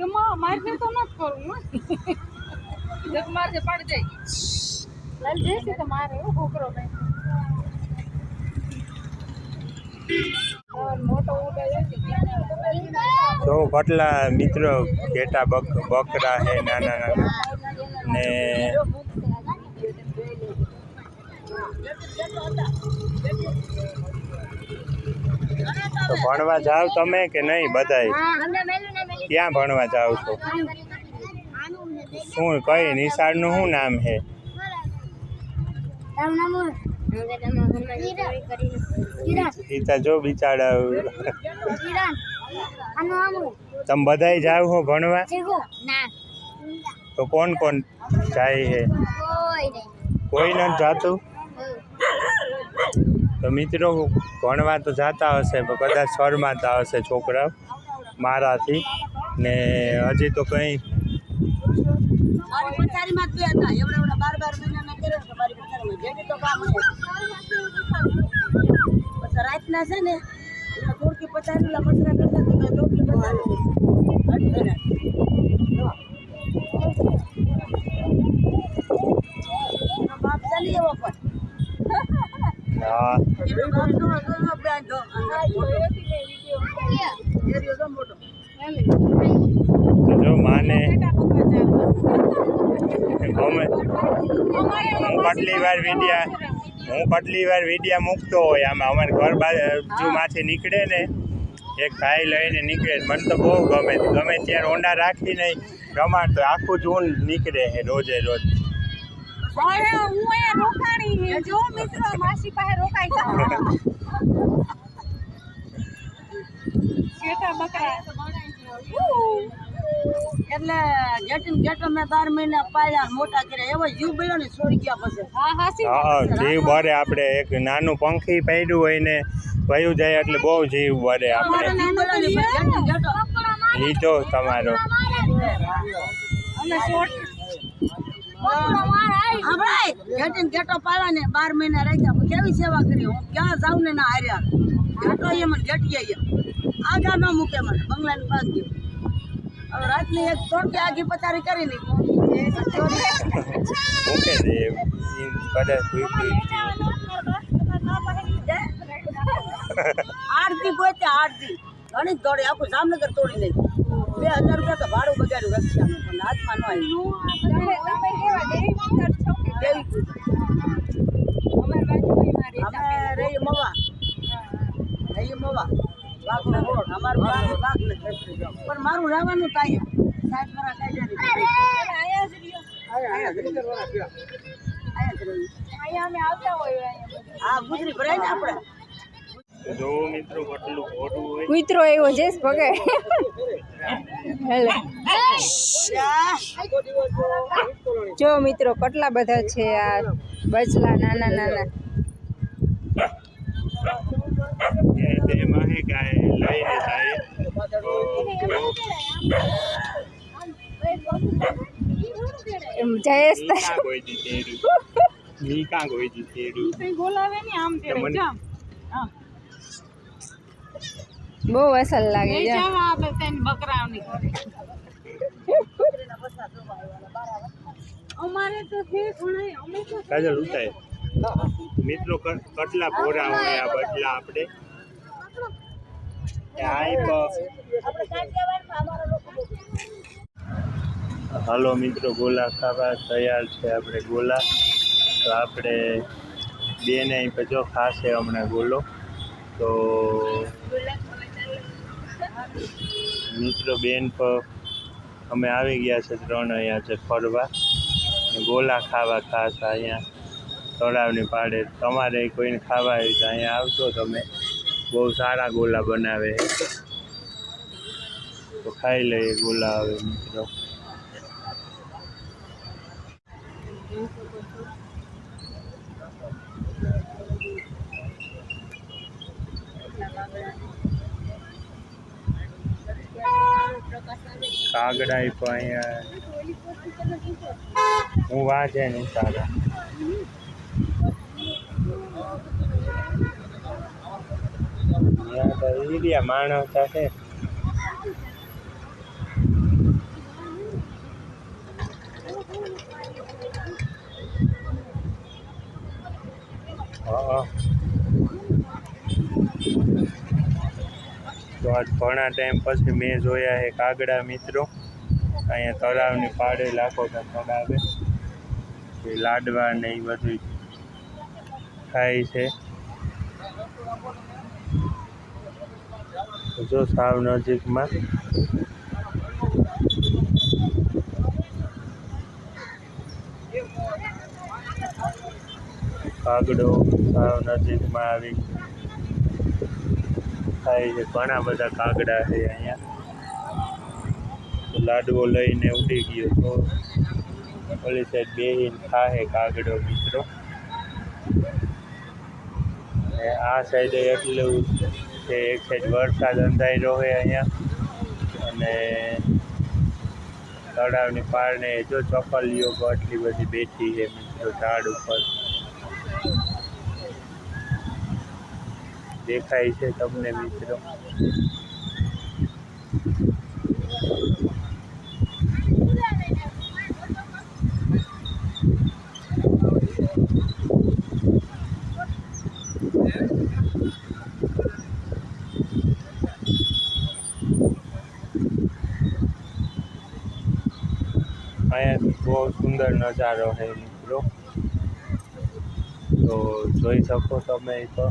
કે માં મારને તો ન કરું હું. જગ મારજે પડ જાય લાલ જઈશે તો મારે એવો છોકરો નહીં તો કેટલા મિત્રો ઘેટા બક બકરા છે નાના નાના. ને તો ભણવા જાવ તમે કે નહીં બધાય? ક્યાં ભણવા જાઓ છો? શું કઈ? નિશાળનું શું નામ છે? એ તો જો બિચારા. તમે બધાય જાવ છો ભણવા? તો કોણ કોણ જાય છે? કોઈ નથી જાતું? તો મિત્રો ભણવા તો જતા હશે પણ કદાચ શરમાતા હશે છોકરા મારાથી. ને હજી તો કંઈ. રાતના છે ને ધોળકી પથારીલા મસરા કરતા કરે. એનો બાપ ચાલી એવો પણ. હા. બાપ તો હતો તો બેન તો અંદર મોટો. એરિયો તો મોટો. તો જો માને ગમે હું વાર વિડીયા હું કેટલી વાર વિડીયા મૂકતો હોય આમાં. અમારે ઘર બાજુમાંથી નીકળે ને એક ભાઈ લઈને નીકળે. મને તો બહુ ગમે ગમે ત્યારે ઊંડા રમાડ તો આખું જૂન નીકળે છે રોજે રોજ. રોકાણી એટલે જેટીન જેટો મે બાર મહિના પાડ્યા મોટા કર્યા. એવો જીવ બળ્યો ને છોડી ગયા પછી. હા હાસી હા જીવ ભરે આપણે એક નાનું પંખી પડ્યું હોય ને વયું જાય એટલે બહુ જીવ ભરે આપણે. ઈ તો ને જેટો લીધો તમારો અને શોર્ટ હમણાં જેટીન ને બાર મહિના પણ કેવી સેવા કરી? હું ક્યાં જાઉં ને ના હાર્યા? જેટો એ મને આગા ન મૂકે મને. બંગલાની પાસે ગયો રાતની એક થોડકી આગી પતારી કરી મૂકે નાખી કોઈ કદાચ આરતી ઘણી દોડી આખું જામનગર તોડી નાખ્યું બે હજાર રૂપિયા તો ભાડું બગાડ્યું રક્ષાનું પણ હાથમાં ન આવ્યું તમે તમે કેવા દેવી મંગળ છો કે દેવી અમાર બાજુમાં મારી અમે રહી મવા રહી મવા વાઘનો રોડ અમારું ગામ વાઘ ને પણ મારું રહેવાનું તાય સાહેબ મારા કાયદાની આયા જ રહ્યો. અહીંયા અમે આવતા હોય હા ગુજરી ભરાય ને આપણે. જો મિત્રો કેટલું ખોટું હોય. મિત્રો એવો જેસ ભગે. હેલો. જો મિત્રો કેટલા બધા છે આ બચલા નાના નાના. ત્યારે તે માહે ગાય લઈને જાય જયેશ કાં દી કોઈ બોલાવે ને આમ જામ. બહુ અસલ લાગે છે અમારે તો છે ઘણા અમે તો કાજલ ઉતાય. મિત્રો કટલા ભોરા હોય આ બદલા આપણે. હાલો મિત્રો ગોલા ખાવા તૈયાર છે આપણે ગોલા. તો આપણે બેન અહીં જો ખાશે હમણાં ગોલો. તો મિત્રો, બેન પર અમે આવી ગયા છે ત્રણ અહીંયા છે ફરવા. ગોલા ખાવા ખાસ અહીંયા. તળાવની પાડે. તમારે કોઈને ખાવા હોય તો અહીંયા આવજો તમે. બહુ સારા ગોલા બનાવે તો ખાઈ લઈએ ગોલા હવે મિત્રો. કાગડા પણ અહીંયા. હું વાંચે નહીં સારા. રહ્યા માણસ હતા છે તો આજ ઘણા ટાઈમ પછી મેં જોયા છે કાગડા મિત્રો. અહીંયા તળાવની પાડે લાખો તળાવે. લાડવા ને એ બધું ખાય છે. જો સાવ નજીકમાં. કાગડો સાવ નજીકમાં આવી. થાય છે, ઘણા બધા કાગડા છે અહીંયા. લાડવો લઈને ઉડી ગયો તો ઓલી સાઈડ બેહીને ખાહે કાગડો મિત્રો. આ સાઈડે એટલું છે એક સાઈડ વરસાદ અંધાર્યો હોય અહીંયા. અને તળાવની પારને જો ચોપલીઓ આટલી બધી બેઠી છે મિત્રો ઝાડ ઉપર. દેખાય છે તમને મિત્રો અહીંયા બહુ સુંદર નજારો છે મિત્રો. તો જોઈ શકો તમે તો.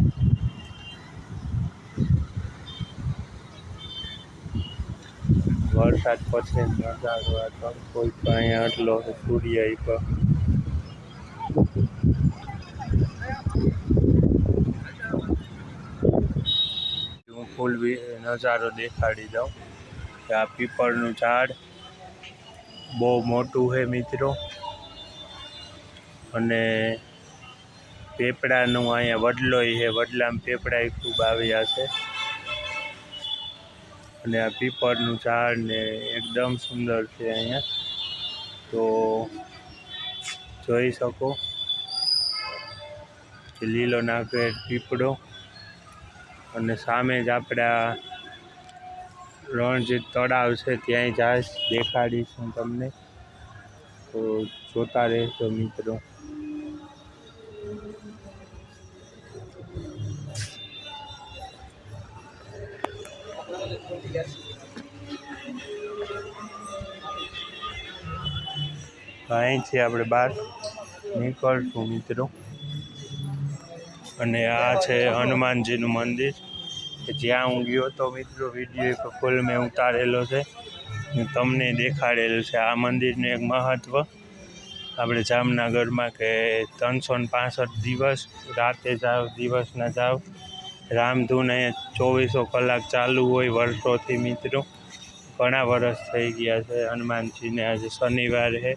વરસાદ પછી નજારો આ કોઈ પણ અહીંયા આટલો સૂર્ય તો. હું ફૂલ નજારો દેખાડી દઉં. આ પીપળનું ઝાડ બહુ મોટું છે મિત્રો. અને પેપડાનું અહીંયા વડલોય છે, વડલામાં પેપડા ખૂબ આવ્યા છે. અને આ પીપળનું ઝાડ ને એકદમ સુંદર છે અહીંયા. તો જોઈ શકો લીલો નાગેર પીપળો અને સામે જ આપણા રણજીત તળાવ છે ત્યાંય જહાજ દેખાડીશ હું તમને. તો જોતા રહેજો મિત્રો. અહીંથી આપણે બહાર નીકળશું મિત્રો. અને આ છે હનુમાનજીનું મંદિર. કે જ્યાં હું ગયો હતો મિત્રો વીડિયો એક ફૂલ મેં ઉતારેલો છે. તમને દેખાડેલું છે. આ મંદિરનું એક મહત્ત્વ આપણે જામનગરમાં કે ત્રણસો ને પાસઠ દિવસ, રાતે જાઓ દિવસના જાઓ રામધૂન અહીંયા ચોવીસો કલાક ચાલુ હોય વર્ષોથી મિત્રો. ઘણા વર્ષ થઈ ગયા છે. હનુમાનજીને આજે શનિવાર છે.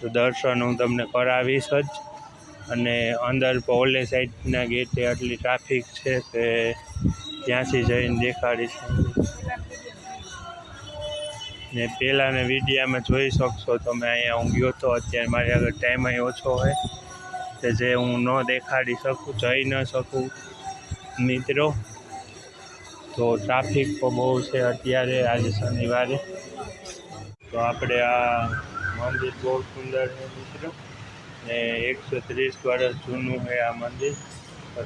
તો દર્શન હું તમને કરાવીશ જ. અને અંદર ઓલે સાઈડના ગેટે આટલી ટ્રાફિક છે કે ત્યાંથી જઈને દેખાડીશ ને પહેલાંના વિડીયામાં જોઈ શકશો તમે, અહીંયા હું ગયો તો અત્યારે મારી આગળ ટાઈમ ઓછો હોય. કે જે હું ન દેખાડી શકું, જઈ ન શકું. મિત્રો, તો ટ્રાફિક તો બહુ છે અત્યારે, આજે શનિવારે. તો આપણે આ મંદિર બહુ સુંદર છે મિત્રો. ને એકસો ત્રીસ વર્ષ જૂનું છે આ મંદિર.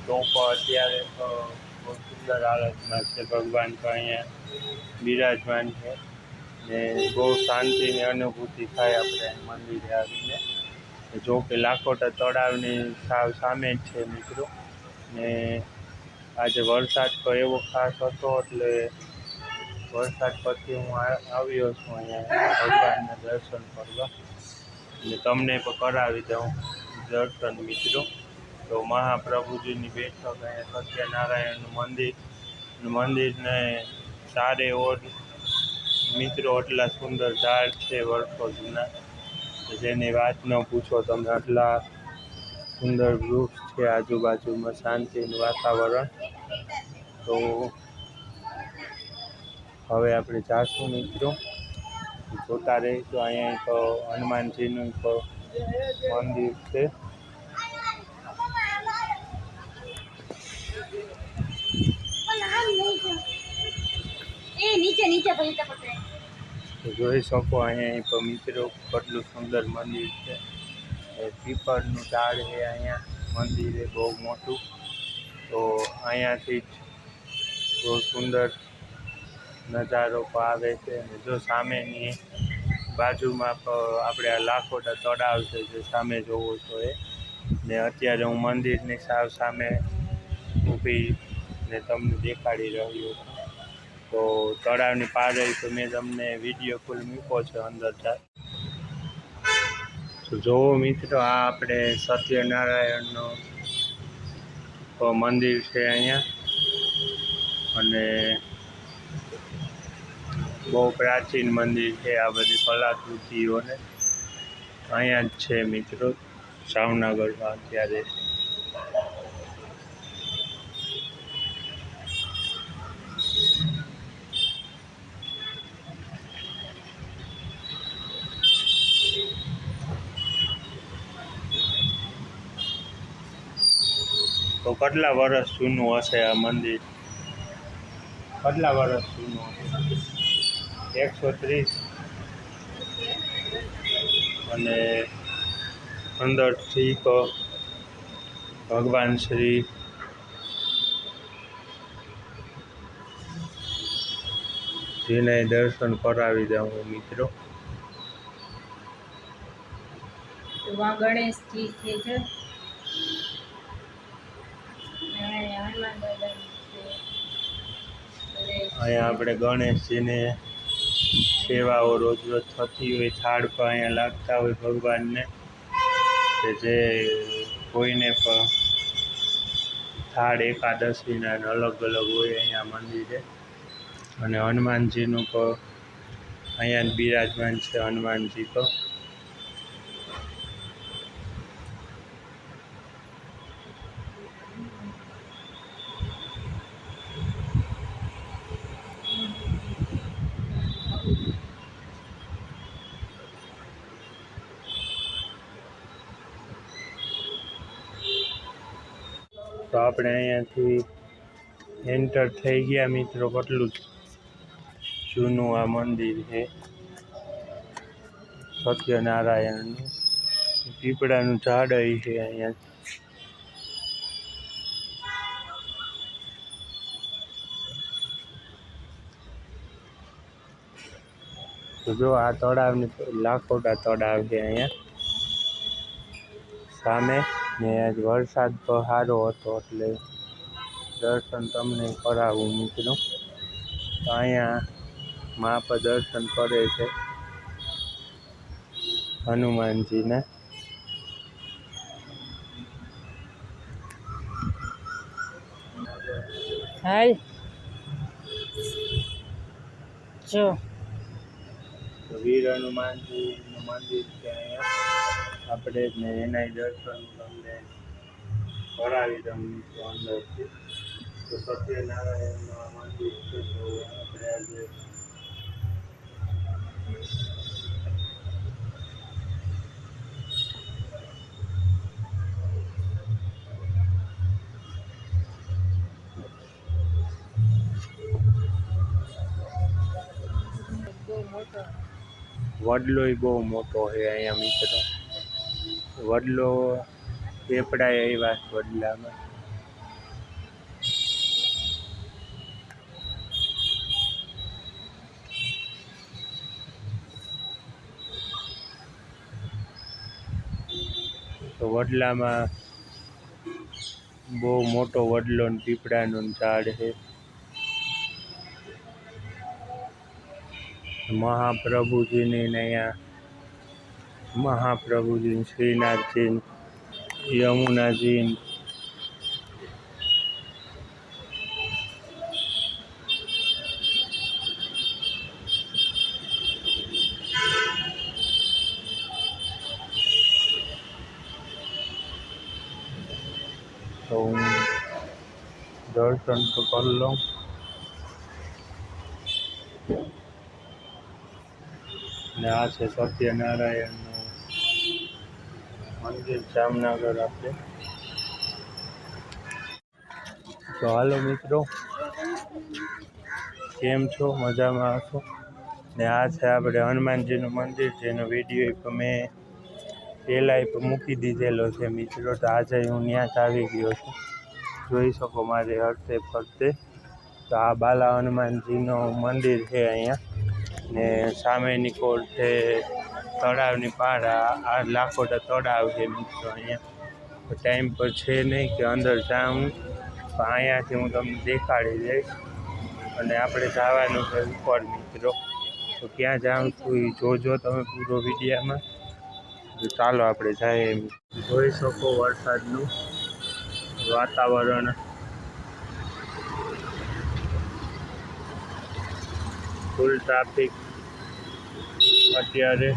તો પણ અત્યારે તો બહુ સુંદર હાલતમાં છે. ભગવાન તો અહીંયા બિરાજમાન છે. ને બહુ શાંતિની અનુભૂતિ થાય આપણે મંદિરે આવીને. જો કે લાખોટા તળાવની સાવ સામે જ છે મિત્રો. ને આજે વરસાદ તો એવો ખાસ હતો એટલે વરસાદ પછી હું આવ્યો છું અહીંયા ભગવાનના દર્શન કરવા. એટલે તમને પણ કરાવી દઉં દર્શન, મિત્રો. તો મહાપ્રભુજીની બેઠક અહીંયા સત્યનારાયણનું મંદિર મંદિરને ચારે ઓર મિત્રો, આટલા સુંદર ઝાડ છે વર્ષો જૂના. જેની વાત ન પૂછો તમે, આટલા સુંદર વૃક્ષ છે આજુબાજુમાં શાંતિનું વાતાવરણ. તો હવે આપણે જાશું મિત્રો. જોતા રહીશું અહીંયા એક હનુમાનજીનું એક મંદિર છે. એ નીચે નીચે ભાઈ પકડે તો જોઈ શકો અહીંયા પણ મિત્રો કેટલું સુંદર મંદિર છે. એ પીપળનું ઝાડ છે અહીંયા. મંદિર છે બહુ મોટું. તો અહીંયાથી જ બહુ સુંદર નજારો પણ આવે છે અને જો સામેની બાજુમાં આપણે આ લાખોટા તળાવ છે જે સામે જોવો છો એ, ને અત્યારે હું મંદિરની સાવ સામે ઊભી ને તમને દેખાડી રહ્યો છું. તો તળાવની પાછળ તો મેં તમને વીડિયો ફૂલ મૂકો છે અંદર જા. તો જોવો મિત્રો આ આપણે સત્યનારાયણનો મંદિર છે અહીંયા, અને બહુ પ્રાચીન મંદિર છે, આ બધી કલાકૃતિઓને. અહીંયા જ છે મિત્રો, જામનગરમાં અત્યારે. તો કેટલા વર્ષ જૂનું હશે આ મંદિર? કેટલા વર્ષ જૂનું હશે? એકસો ત્રીસ અને અંદરથી ભગવાન શ્રી જેને દર્શન કરાવી દઉં હું મિત્રો. ગણેશજી છે છે. અહીંયા આપણે ગણેશજીને સેવાઓ રોજ રોજ થતી હોય થાળ પણ અહીંયા લાગતા હોય ભગવાનને, કે જે કોઈને પણ થાળ એકાદશીના અલગ અલગ હોય અહીંયા મંદિરે. અને હનુમાનજીનું પણ અહીંયા બિરાજમાન છે હનુમાનજી તો તો આપણે અહીંયાથી એન્ટર થઈ ગયા મિત્રો, કેટલું જૂનું આ મંદિર છે. સત્યનારાયણનું પીપળાનું ઝાડ અહીં છે અહીંયા. તો જો આ તળાવની લાખોટા તળાવ છે અહીંયા. સામે ને આજ વરસાદ તો સારો હતો એટલે દર્શન તમને કરાવું મિત્રો તો અહીંયા મા પર દર્શન કરે છે હનુમાનજીને. હાલ જો. વીર હનુમાનજીનું મંદિર છે અહીંયા. આપણે ને એના દર્શન તમને કરાવી દઉં મિત્રો અંદરથી. તો સત્યનારાયણનું મંદિર છે તો આપણે આજે વડલોય બહુ મોટો છે અહીંયા મિત્રો. વડલો પેપડાય આવ્યા વડલામાં. તો વડલામાં બહુ મોટો વડલો ને પીપળાનું ઝાડ છે. મહાપ્રભુજીની અહીંયા મહાપ્રભુજી શ્રીનાથજી યમુનાજી તો હું દર્શન તો કરી લઉં. ને આ છે સત્યનારાયણનું મંદિર જામનગર આપણે તો હાલો મિત્રો, કેમ છો? મજામાં હશો? ને આ છે આપણે હનુમાનજીનું મંદિર, જેનો વીડિયો મેં પહેલાં મૂકી દીધેલો છે મિત્રો. તો આજે હું ત્યાં જ આવી ગયો છું. જોઈ શકો મારે હરતે ફરતે. તો આ બાલા હનુમાનજીનું મંદિર છે અહીંયા. ને સામેની કોર્ટ છે તળાવની પાર આ લાખોટા તળાવ છે મિત્રો અહીંયા. ટાઈમ પર છે નહીં કે અંદર જાઉં, પણ અહીંયાથી હું તમને દેખાડી દઈશ. અને આપણે જવાનું છે ઉપર મિત્રો. તો ક્યાં જાઉં છું એ જોજો તમે પૂરો વિડીયામાં. તો ચાલો આપણે જઈએ જોઈ શકો વરસાદનું વાતાવરણ. ફૂલ ટ્રાફિક અત્યારે.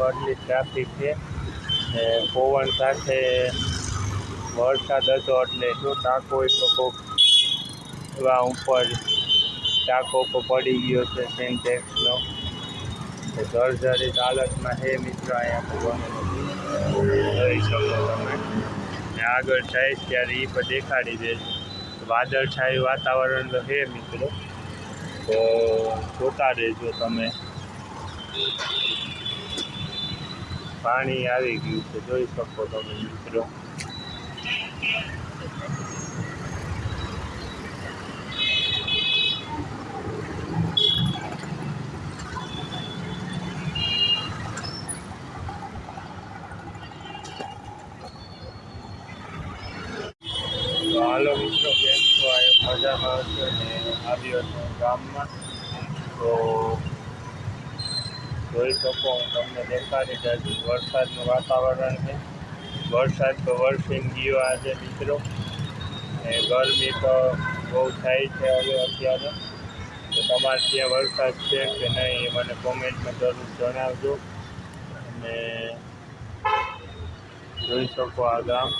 પડલી ટ્રાફિક છે ને પવન સાથે વરસાદ હતો એટલે જો ટાંકો એટલો કોક એવા ઉપર ટાંકો પડી ગયો છે સિન્ટેક્સનો. જર્જરિત હાલતમાં હે મિત્રો અહીંયા જોઈ શકો તમે. ને આગળ જાય ત્યારે એ પણ દેખાડી દે. વાદળ છાયું વાતાવરણ તો હે મિત્રો. તો જોતા રહેજો તમે. પાણી આવી ગયું છે જોઈ શકો તમે મિત્રો તો હાલો મિત્રો કેમ છો આ મજામાં હશો ને આવ્યો છું ગામમાં તો જોઈ શકો હું તમને દેખાડી દઈશ વરસાદનું વાતાવરણ છે. વરસાદ તો વરસીને ગયો આજે મિત્રો. ને ગરમી તો બહુ થાય છે હવે અત્યારે. તો તમારે ત્યાં વરસાદ છે કે નહીં એ મને કોમેન્ટમાં જરૂર જણાવજો. અને જોઈ શકો આ ગામ.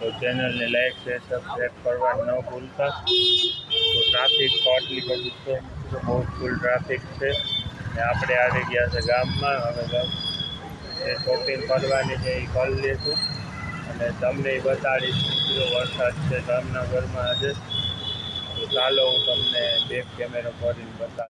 તો ચેનલને લાઈક, શેર સબસ્ક્રાઈબ કરવા ન ભૂલતા. તો ટ્રાફિક તો આટલી બધી છે. તો બહુ ફૂલ ટ્રાફિક છે. ને આપણે આવી ગયા છે ગામમાં, હવે જે શોપિંગ કરવાની છે, એ કરી લઈશું અને તમને એ બતાડીશ કેટલો વરસાદ છે જામનગરમાં આજે. તો ચાલો હું તમને બેક કેમેરો કરીને બતાવીશ.